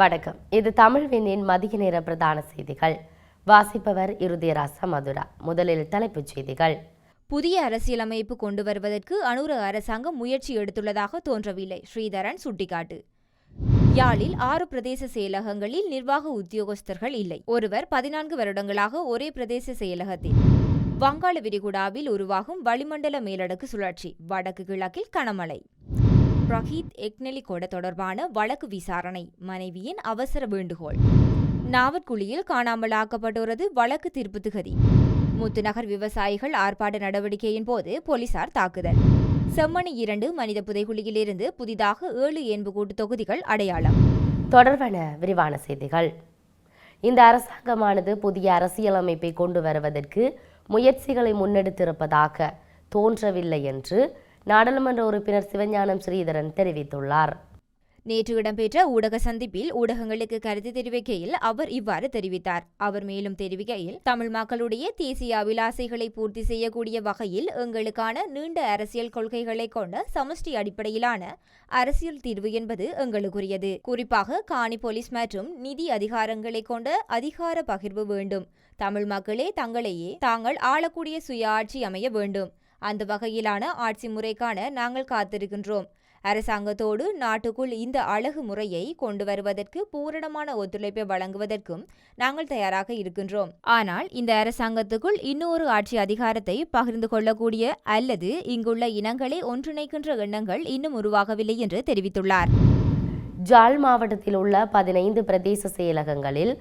வணக்கம். இது தமிழ் விண்ணின் மதிய நேர பிரதான செய்திகள். வாசிப்பவர் இருதயராச மதுரா. முதலில் தலைப்புச் செய்திகள். புதிய அரசியலமைப்பு கொண்டு வருவதற்கு அனுர அரசாங்கம் முயற்சி எடுத்துள்ளதாக தோன்றவில்லை ஸ்ரீதரன் சுட்டிக்காட்டு. யாழில் ஆறு பிரதேச செயலகங்களில் நிர்வாக உத்தியோகஸ்தர்கள் இல்லை. ஒருவர் பதினான்கு வருடங்களாக ஒரே பிரதேச செயலகத்தில். வங்காள விரிகுடாவில் உருவாகும் வளிமண்டல மேலடுக்கு சுழற்சி. வடக்கு கிழக்கில் கனமழை. ரஹீத் எக்னெலிகொட தொடர்பான வழக்கு விசாரணை. மனைவியின் அவசர வேண்டுகோள். நாவற்குழியில் காணாமலாக்கப்பட்டோரது வழக்கு தீர்ப்பு திகதி. முத்துநகர் விவசாயிகள் ஆர்ப்பாட்ட நடவடிக்கையின் போது போலீசார் தாக்குதல். செம்மணி இரண்டு மனித புதைகுழியிலிருந்து புதிதாக ஏழு என்புக்கூட்டு தொகுதிகள் அடையாளம். தொடர்பான விரிவான செய்திகள். இந்த அரசாங்கமானது புதிய அரசியலமைப்பை கொண்டு வருவதற்கு முயற்சிகளை முன்னெடுத்திருப்பதாக தோன்றவில்லை என்று நாடாளுமன்ற உறுப்பினர் சிவஞானம் ஸ்ரீதரன் தெரிவித்துள்ளார். நேற்று இடம்பெற்ற ஊடக சந்திப்பில் ஊடகங்களுக்கு கருத்து தெரிவிக்கையில் அவர் இவ்வாறு தெரிவித்தார். அவர் மேலும் தெரிவிக்கையில் தமிழ் மக்களுடைய தேசிய அபிலாசைகளை பூர்த்தி செய்யக்கூடிய வகையில் எங்களுக்கான நீண்ட அரசியல் கொள்கைகளை கொண்ட சமஷ்டி அடிப்படையிலான அரசியல் தீர்வு என்பது எங்களுக்குரியது. குறிப்பாக காணி போலீஸ் மற்றும் நிதி அதிகாரங்களை கொண்ட அதிகார பகிர்வு வேண்டும். தமிழ் மக்களே தங்களையே தாங்கள் ஆளக்கூடிய சுய ஆட்சி அமைய வேண்டும். அந்த வகையிலான ஆட்சி முறைக்கான நாங்கள் காத்திருக்கின்றோம். அரசாங்கத்தோடு நாட்டுக்குள் இந்த அழகு முறையை கொண்டு வருவதற்கு பூரணமான ஒத்துழைப்பை வழங்குவதற்கும் நாங்கள் தயாராக இருக்கின்றோம். ஆனால் இந்த அரசாங்கத்துக்குள் இன்னொரு ஆட்சி அதிகாரத்தை பகிர்ந்து கொள்ளக்கூடிய அல்லது இங்குள்ள இனங்களை ஒன்றிணைக்கின்ற எண்ணங்கள் இன்னும் உருவாகவில்லை என்று தெரிவித்துள்ளார். ஜாழ் மாவட்டத்தில் உள்ள பதினைந்து பிரதேச செயலகங்களில்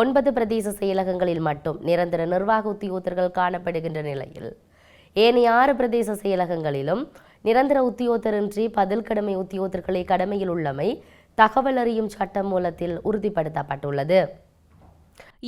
ஒன்பது பிரதேச செயலகங்களில் மட்டும் நிரந்தர நிர்வாக உத்தியோகத்தர்கள் காணப்படுகின்ற நிலையில் ஏனைய ஆறு பிரதேச செயலகங்களிலும் நிரந்தர உத்தியோகத்தரின்றி பதில் கடமை உத்தியோகத்தர்களை கடமையில் உள்ளமை தகவல் அறியும் சட்டம் மூலத்தில் உறுதிப்படுத்தப்பட்டுள்ளது.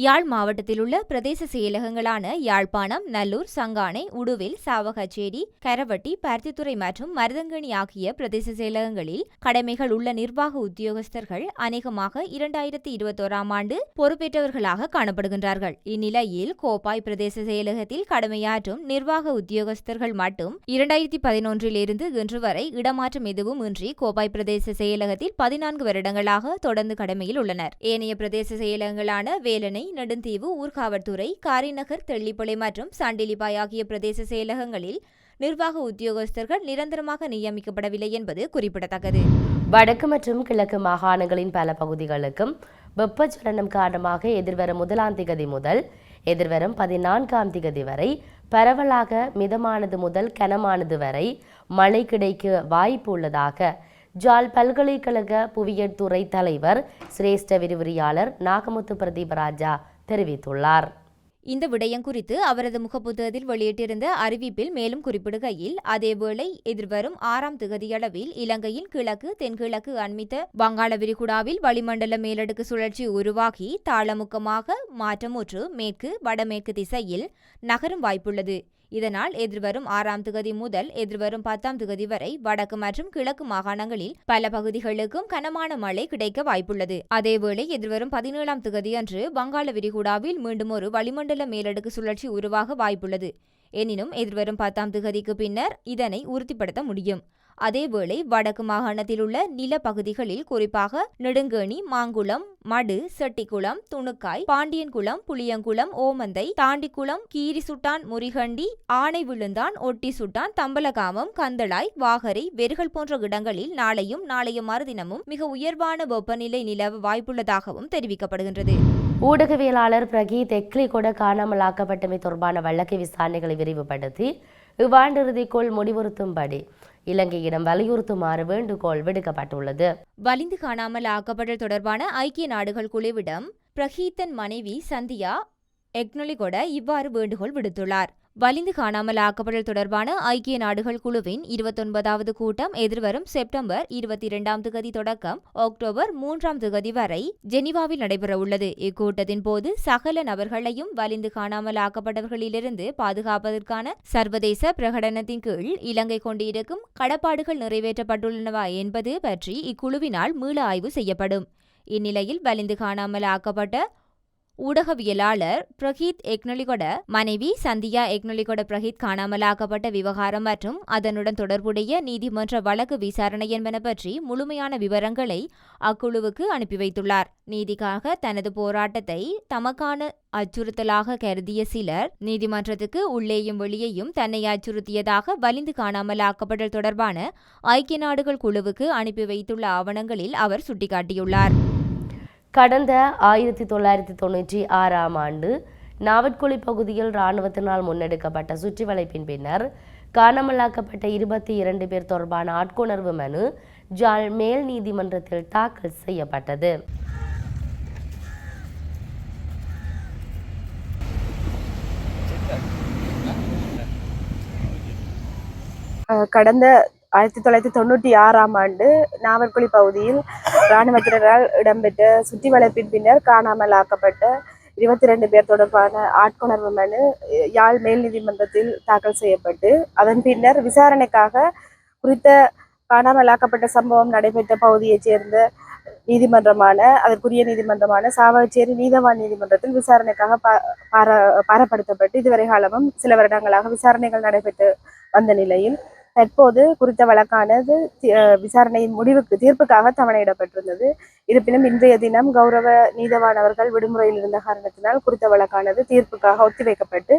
யாழ் மாவட்டத்தில் உள்ள பிரதேச செயலகங்களான யாழ்ப்பாணம் நல்லூர் சங்கானை உடுவில் சாவகச்சேரி கரவட்டி பருத்தித்துறை மற்றும் மருதங்கணி ஆகிய பிரதேச செயலகங்களில் கடமைகள் உள்ள நிர்வாக உத்தியோகஸ்தர்கள் அநேகமாக இரண்டாயிரத்தி இருபத்தோராம் ஆண்டு பொறுப்பேற்றவர்களாக காணப்படுகின்றார்கள். இந்நிலையில் கோப்பாய் பிரதேச செயலகத்தில் கடமையாற்றும் நிர்வாக உத்தியோகஸ்தர்கள் மட்டும் இரண்டாயிரத்தி பதினொன்றிலிருந்து இன்று வரை இடமாற்றம் எதுவும் இன்றி கோப்பாய் பிரதேச செயலகத்தில் பதினான்கு வருடங்களாக தொடர்ந்து கடமையில் உள்ளனர். ஏனைய பிரதேச செயலகங்களான வேலனை நெடுந்தீவு ஊர்காவற்துறை காரிநகர் தெள்ளிப்பளை மற்றும் சாண்டிலிபாய் ஆகிய பிரதேச செயலகங்களில் நிர்வாக உத்தியோகஸ்தர்கள் நிரந்தரமாக நியமிக்கப்படவில்லை என்பது குறிப்பிடத்தக்கது. வடக்கு மற்றும் கிழக்கு மாகாணங்களின் பல பகுதிகளுக்கும் வெப்பச்சலனம் காரணமாக எதிர்வரும் முதலாம் திகதி முதல் எதிர்வரும் பதினான்காம் திகதி வரை பரவலாக மிதமானது முதல் கனமானது வரை மழை கிடைக்க வாய்ப்பு உள்ளதாக ஜாழ் பல்கலைக்கழக புவியியல் துறை தலைவர் சிரேஷ்ட விரிவுரையாளர் நாகமுத்து பிரதீபராஜா தெரிவித்துள்ளார். இந்த விடயம் குறித்து அவரது முகப்புத்தகத்தில் வெளியிட்டிருந்த அறிவிப்பில் மேலும் குறிப்பிடுகையில் அதேவேளை எதிர்வரும் ஆறாம் திகதியளவில் இலங்கையின் கிழக்கு தென்கிழக்கு அண்மித்த வங்காள விரிகுடாவில் வளிமண்டல மேலடுக்கு சுழற்சி உருவாகி தாளமுக்கமாக மாற்றமுற்று மேற்கு வடமேற்கு திசையில் நகரும் வாய்ப்புள்ளது. இதனால் எதிர்வரும் ஆறாம் திகதி முதல் எதிர்வரும் பத்தாம் திகதி வரை வடக்கு மற்றும் கிழக்கு மாகாணங்களில் பல பகுதிகளுக்கும் கனமான மழை கிடைக்க வாய்ப்புள்ளது. அதேவேளை எதிர்வரும் பதினேழாம் திகதி அன்று வங்காள விரிகுடாவில் மீண்டும் ஒரு வளிமண்டல மேலடுக்கு சுழற்சி உருவாக வாய்ப்புள்ளது. எனினும் எதிர்வரும் பத்தாம் திகதிக்கு பின்னர் இதனை உறுதிப்படுத்த முடியும். அதேவேளை வடக்கு மாகாணத்தில் உள்ள நிலப்பகுதிகளில் குறிப்பாக நெடுங்கேணி மாங்குளம் மடு செட்டிக்குளம் துணுக்காய் பாண்டியன்குளம் புளியங்குளம் ஓமந்தை தாண்டிக்குளம் கீரிசுட்டான் முறிகண்டி ஆனை விழுந்தான் ஒட்டி சுட்டான் தம்பலகாமம் கந்தளாய் வாகரை வெறுகள் போன்ற இடங்களில் நாளையும் நாளைய மறுதினமும் மிக உயர்வான வெப்பநிலை நிலவ வாய்ப்புள்ளதாகவும் தெரிவிக்கப்படுகின்றது. ஊடகவியலாளர் பிரகீத் எக்லிகொட காணாமலாக்கப்பட்டமை தொடர்பான வழக்கு விசாரணைகளை விரிவுபடுத்தி இவ்வாண்டிறுதிக்குள் முடிவுறுத்தும்படி இலங்கையிடம் வலியுறுத்துமாறு வேண்டுகோள் விடுக்கப்பட்டுள்ளது. வலிந்து காணாமல் ஆக்கப்படல் தொடர்பான ஐக்கிய நாடுகள் குழுவிடம் பிரஹீத்தன் மனைவி சந்தியா எக்னொலிகொட இவ்வாறு வேண்டுகோள் விடுத்துள்ளார். வலிந்து காணாமல் ஆக்கப்படல் தொடர்பான ஐக்கிய நாடுகள் குழுவின் இருபத்தொன்பதாவது கூட்டம் எதிர்வரும் செப்டம்பர் இருபத்தி இரண்டாம் திகதி தொடக்கம் அக்டோபர் மூன்றாம் திகதி வரை ஜெனீவாவில் நடைபெறவுள்ளது. இக்கூட்டத்தின் போது சகல நபர்களையும் வலிந்து காணாமல் ஆக்கப்பட்டவர்களிலிருந்து பாதுகாப்பதற்கான சர்வதேச பிரகடனத்தின் கீழ் இலங்கை கொண்டிருக்கும் கடப்பாடுகள் நிறைவேற்றப்பட்டுள்ளனவா என்பது பற்றி இக்குழுவினால் மீள ஆய்வு செய்யப்படும். இந்நிலையில் வலிந்து காணாமல் ஆக்கப்பட்ட ஊடகவியலாளர் பிரகீத் எக்னொலிகொட மனைவி சந்தியா எக்னொலிகொட பிரகீத் காணாமலாக்கப்பட்ட விவகாரம் மற்றும் அதனுடன் தொடர்புடைய நீதிமன்ற வழக்கு விசாரணை என்பன பற்றி முழுமையான விவரங்களை அக்குழுவுக்கு அனுப்பி வைத்துள்ளார். நீதிக்காக தனது போராட்டத்தை தமக்கான அச்சுறுத்தலாக கருதிய சிலர் நீதிமன்றத்துக்கு உள்ளேயும் வெளியேயும் தன்னை அச்சுறுத்தியதாக வலிந்து காணாமலாக்கப்படல் தொடர்பான ஐக்கிய நாடுகள் குழுவுக்கு அனுப்பி வைத்துள்ள ஆவணங்களில் அவர் சுட்டிக்காட்டியுள்ளார். கடந்த ஆயிரத்தி தொள்ளாயிரத்தி தொண்ணூற்றி ஆறாம் ஆண்டு நாவட்குழி பகுதியில் இராணுவத்தினால் முன்னெடுக்கப்பட்ட சுற்றிவளைப்பின் பின்னர் காணாமலாக்கப்பட்ட இருபத்தி இரண்டு பேர் தொடர்பான ஆட்கொணர்வு மனு ஜால் மேல் நீதிமன்றத்தில் தாக்கல் செய்யப்பட்டது. கடந்த ஆயிரத்தி தொள்ளாயிரத்தி தொண்ணூற்றி ஆறாம் ஆண்டு நாவற்குழி பகுதியில் இராணுவத்தினரால் இடம்பெற்ற சுற்றி வளைப்பின் பின்னர் காணாமல் ஆக்கப்பட்ட இருபத்தி ரெண்டு பேர் தொடர்பான ஆட்கொணர்வு மனு யாழ் மேல் நீதிமன்றத்தில் தாக்கல் செய்யப்பட்டு அதன் பின்னர் விசாரணைக்காக குறித்த காணாமல் ஆக்கப்பட்ட சம்பவம் நடைபெற்ற பகுதியைச் சேர்ந்த நீதிமன்றமான அதற்குரிய நீதிமன்றமான சாவகச்சேரி நீதவான் நீதிமன்றத்தில் விசாரணைக்காக பார பாரப்படுத்தப்பட்டு இதுவரை காலமும் சில வருடங்களாக விசாரணைகள் நடைபெற்று வந்த நிலையில் தற்போது குறித்த வழக்கானது விசாரணையின் முடிவுக்கு தீர்ப்புக்காக தவணையிடப்பட்டிருந்தது. இருப்பினும் இன்றைய தினம் கௌரவ நீதவான் அவர்கள் விடுமுறையில் இருந்த காரணத்தினால் குறித்த வழக்கானது தீர்ப்புக்காக ஒத்திவைக்கப்பட்டு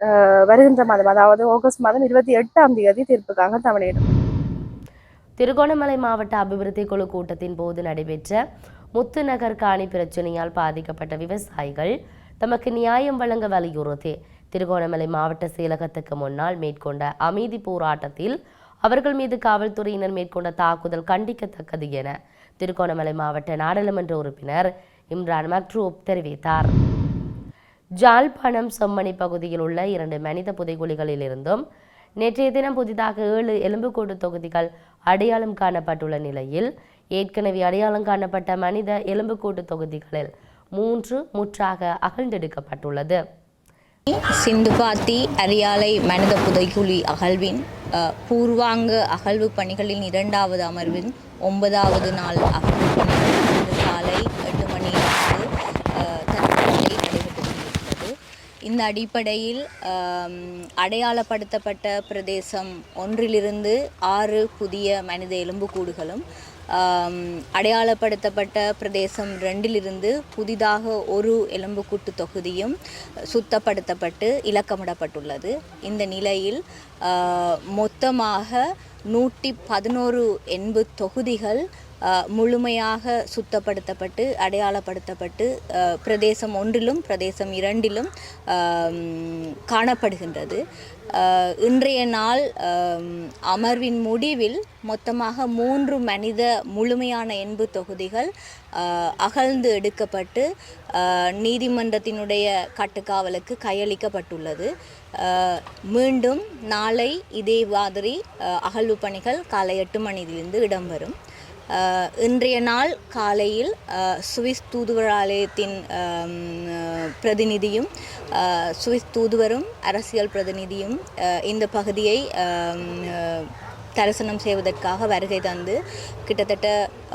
அஹ், வருகின்ற மாதம் அதாவது ஆகஸ்ட் மாதம் இருபத்தி எட்டாம் தேதி தீர்ப்புக்காக தவணையிடும் திருகோணமலை மாவட்ட அபிவிருத்தி குழு கூட்டத்தின் போது நடைபெற்ற முத்துநகர் காணி பிரச்சனையால் பாதிக்கப்பட்ட விவசாயிகள் தமக்கு நியாயம் வழங்க வலியுறுத்தி திருகோணமலை மாவட்ட செயலகத்துக்கு முன்னால் மேற்கொண்ட அமைதி போராட்டத்தில் அவர்கள் மீது காவல்துறையினர் மேற்கொண்ட தாக்குதல் கண்டிக்கத்தக்கது என திருகோணமலை மாவட்ட நாடாளுமன்ற உறுப்பினர் இம்ரான் மக்ரூப் தெரிவித்தார். ஜாழ்ப்பாணம் செம்மணி பகுதியில் உள்ள இரண்டு மனித புதைகுழிகளிலிருந்தும் நேற்றைய தினம் புதிதாக ஏழு எலும்புக்கூடு தொகுதிகள் அடையாளம் காணப்பட்டுள்ள நிலையில் ஏற்கனவே அடையாளம் காணப்பட்ட மனித எலும்புக்கூட்டு தொகுதிகளில் மூன்று முற்றாக அகழ்ந்தெடுக்கப்பட்டுள்ளது. சிந்துபாத்தி அரியாலை மனித புதைக்குழி அகழ்வின் பூர்வாங்க அகழ்வு பணிகளின் இரண்டாவது அமர்வின் ஒன்பதாவது நாள் அகழ்வு பணிகள் இன்று காலை எட்டு மணியிலிருந்து தற்போதை நடைபெற்று கொண்டிருக்கிறது இந்த அடிப்படையில் அடையாளப்படுத்தப்பட்ட பிரதேசம் ஒன்றிலிருந்து ஆறு புதிய மனித எலும்புக்கூடுகளும் அடையாளப்படுத்தப்பட்ட பிரதேசம் ரெண்டிலிருந்து புதிதாக ஒரு எலும்புக்கூட்டு தொகுதியும் சுத்தப்படுத்தப்பட்டு இலக்கமிடப்பட்டுள்ளது. இந்த நிலையில் மொத்தமாக நூற்றி பதினோரு எண்பு தொகுதிகள் முழுமையாக சுத்தப்படுத்தப்பட்டு அடையாளப்படுத்தப்பட்டு பிரதேசம் ஒன்றிலும் பிரதேசம் இரண்டிலும் காணப்படுகின்றது. இன்றைய நாள் அமர்வின் முடிவில் மொத்தமாக மூன்று மனித முழுமையான எண்பு தொகுதிகள் அகழ்ந்து எடுக்கப்பட்டு நீதிமன்றத்தினுடைய கட்டுக்காவலுக்கு கையளிக்கப்பட்டுள்ளது. மீண்டும் நாளை இதே மாதிரி அகழ்வு பணிகள் காலை எட்டு மணியிலிருந்து இடம்பெறும். இன்றைய நாள் காலையில் சுவிஸ் தூதுவராலயத்தின் பிரதிநிதியும் சுவிஸ் தூதுவரும் அரசியல் பிரதிநிதியும் இந்த பகுதியை தரிசனம் செய்வதற்காக வருகை தந்து கிட்டத்தட்ட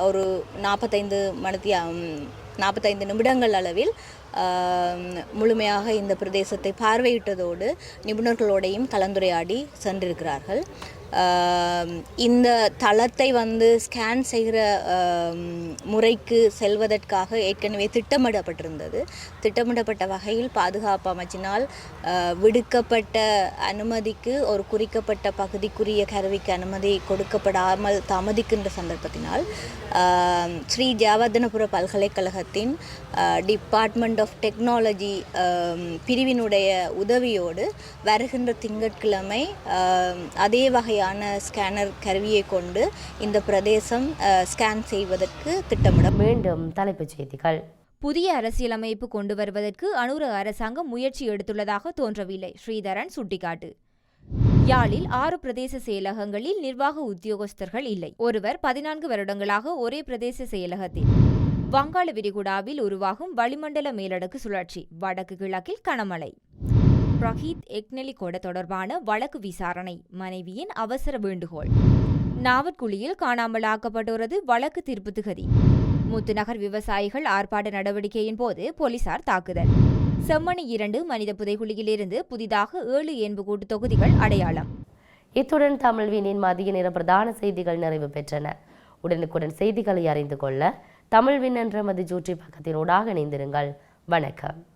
ஒரு நாற்பத்தைந்து மணித்தி நாற்பத்தைந்து நிமிடங்கள் அளவில் முழுமையாக இந்த பிரதேசத்தை பார்வையிட்டதோடு நிபுணர்களோடையும் கலந்துரையாடி சென்றிருக்கிறார்கள். இந்த தளத்தை வந்து ஸ்கேன் செய்கிற முறைக்கு செல்வதற்காக ஏற்கனவே திட்டமிடப்பட்டிருந்தது. திட்டமிடப்பட்ட வகையில் பாதுகாப்பு அமைச்சினால் விடுக்கப்பட்ட அனுமதிக்கு ஒரு குறிக்கப்பட்ட பகுதிக்குரிய கருவிக்கு அனுமதி கொடுக்கப்படாமல் தாமதிக்கின்ற சந்தர்ப்பத்தினால் ஸ்ரீ ஜாவர்தனபுர பல்கலைக்கழகத்தின் டிபார்ட்மெண்ட் ஆஃப் டெக்னாலஜி பிரிவினுடைய உதவியோடு வருகின்ற திங்கட்கிழமை அதே வகை வகையான ஸ்கேனர் கருவியை கொண்டு இந்த பிரதேசம் ஸ்கேன் செய்வதற்கு திட்டமிட மீண்டும் தலைப்புச் செய்திகள். புதிய அரசியலமைப்பு கொண்டு வருவதற்கு அனுர அரசாங்கம் முயற்சி எடுத்துள்ளதாக தோன்றவில்லை ஸ்ரீதரன் சுட்டிக்காட்டு. யாழில் ஆறு பிரதேச செயலகங்களில் நிர்வாக உத்தியோகஸ்தர்கள் இல்லை. ஒருவர் பதினான்கு வருடங்களாக ஒரே பிரதேச செயலகத்தில். வங்காள விரிகுடாவில் உருவாகும் வளிமண்டல மேலடுக்கு சுழற்சி. வடக்கு கிழக்கில் கனமழை. பிரஹீத் எக்னெலிகொட தொடர்பான வழக்கு விசாரணை. மனைவியின் அவசர வேண்டுகோள். நாவற்குழியில் காணாமலாக்கப்பட்டோரது வழக்கு தீர்ப்பு திகதி. முத்துநகர் விவசாயிகள் ஆர்ப்பாட்ட நடவடிக்கையின் போது போலீசார் தாக்குதல். செம்மணி இரண்டு மனித புதைகுழியிலிருந்து புதிதாக ஏழு எண்புக்கூட்டு தொகுதிகள் அடையாளம். இத்துடன் தமிழ்வினின் மதிய நேர பிரதான செய்திகள் நிறைவு பெற்றன. உடனுக்குடன் செய்திகளை அறிந்து கொள்ள தமிழ்வின் என்ற மது ஜூற்றி பக்கத்தினூடாக இணைந்திருங்கள். வணக்கம்.